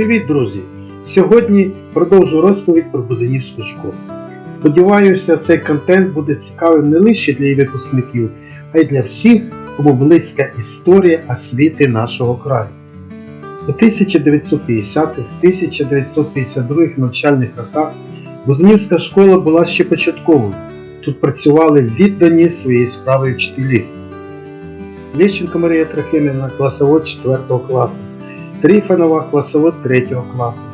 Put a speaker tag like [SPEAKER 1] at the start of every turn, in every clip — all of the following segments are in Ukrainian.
[SPEAKER 1] Привіт, друзі! Сьогодні продовжу розповідь про Бузинівську школу. Сподіваюся, цей контент буде цікавим не лише для її випускників, а й для всіх, кому близька історія освіти нашого краю. У 1950-1952 навчальних роках Бузинівська школа була ще початковою. Тут працювали віддані своєї справи вчителі. Лещенко Марія Трохимівна, класовод 4 класу. Трифонова класовод 3 класу,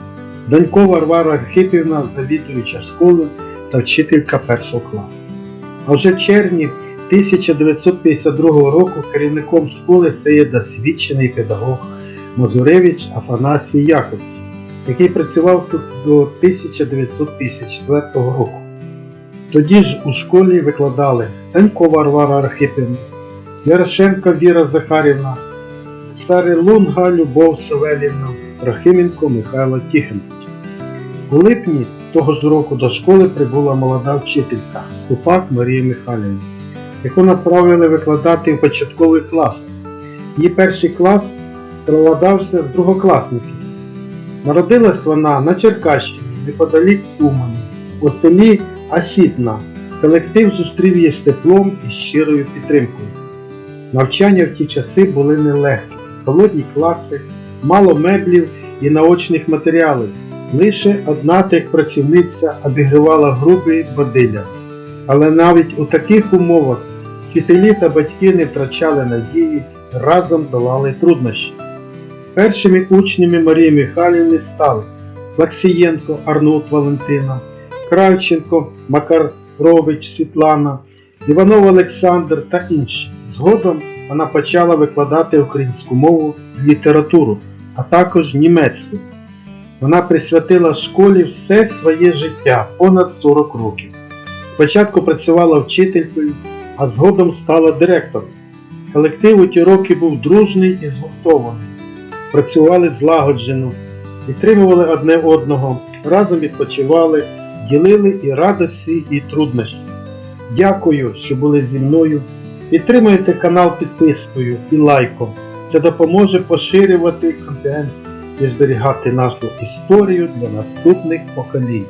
[SPEAKER 1] Донькова Варвара Архипівна, завідуюча школи та вчителька 1 класу. А вже в червні 1952 року керівником школи стає досвідчений педагог Мазуревич Афанасій Якович, який працював тут до 1954 року. Тоді ж у школі викладали Данькова Варвара Архипівна, Ярошенко Віра Захарівна, Старилунга Любов Савелівна, Рахименко Михайло Тихонович. У липні того ж року до школи прибула молода вчителька Ступак Марія Михайлівна, яку направили викладати в початковий клас. Її перший клас складався з другокласників. Народилась вона на Черкащині, неподалік Умані, у селі Асітна. Колектив зустрів її з теплом і щирою підтримкою. Навчання в ті часи були нелегкі, холодні класи, мало меблів і наочних матеріалів. Лише одна техпрацівниця обігрівала груби водиля. Але навіть у таких умовах вчителі та батьки не втрачали надії, разом долали труднощі. Першими учнями Марії Михайлівни стали Лаксієнко Арнут Валентина, Кравченко Макарович Світлана, Іванов Олександр та інші. Згодом вона почала викладати українську мову і літературу, а також німецьку. Вона присвятила школі все своє життя понад 40 років. Спочатку працювала вчителькою, а згодом стала директором. Колектив у ті роки був дружний і згуртований. Працювали злагоджено, підтримували одне одного, разом відпочивали, ділили і радості, і труднощі. Дякую, що були зі мною. Підтримуйте канал підпискою і лайком. Це допоможе поширювати контент і зберігати нашу історію для наступних поколінь.